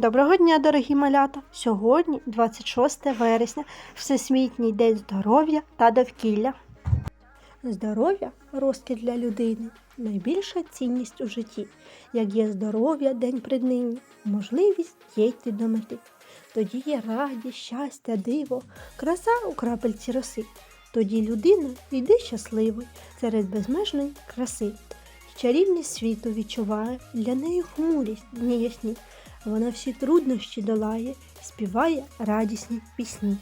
Доброго дня, дорогі малята! Сьогодні 26 вересня, Всесвітній день здоров'я та довкілля. Здоров'я розкіт для людини, найбільша цінність у житті. Як є здоров'я день пред нині, можливість є до мети. Тоді є радість, щастя, диво, краса у крапельці роси. Тоді людина йде щасливою серед безмежної краси. Чарівність світу відчуває, для неї хмурість дні ясні. Вона всі труднощі долає, співає радісні пісні.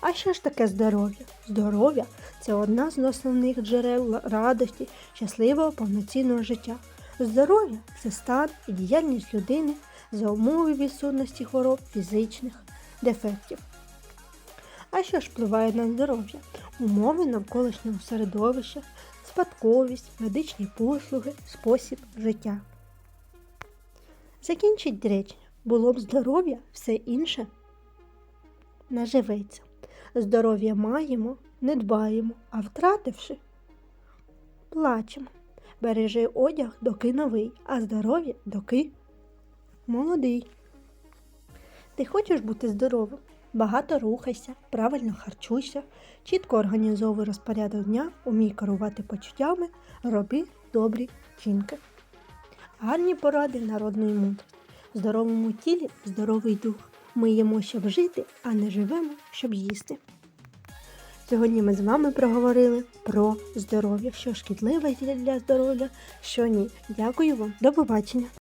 А що ж таке здоров'я? Здоров'я це одна з основних джерел радості, щасливого повноцінного життя. Здоров'я це стан і діяльність людини за умови відсутності хвороб фізичних дефектів. А що ж впливає на здоров'я? Умови навколишнього середовища, спадковість, медичні послуги, спосіб життя. Закінчить речення. Було б здоров'я, все інше наживеться. Здоров'я маємо, не дбаємо, а втративши, плачемо. Бережи одяг, доки новий, а здоров'я доки молодий. Ти хочеш бути здоровим? Багато рухайся, правильно харчуйся, чітко організовуй розпорядок дня, умій керувати почуттями, роби добрі вчинки. Гарні поради народної мудрості. В здоровому тілі здоровий дух. Ми їмо, щоб жити, а не живемо, щоб їсти. Сьогодні ми з вами проговорили про здоров'я, що шкідливе для здоров'я, що ні. Дякую вам, до побачення!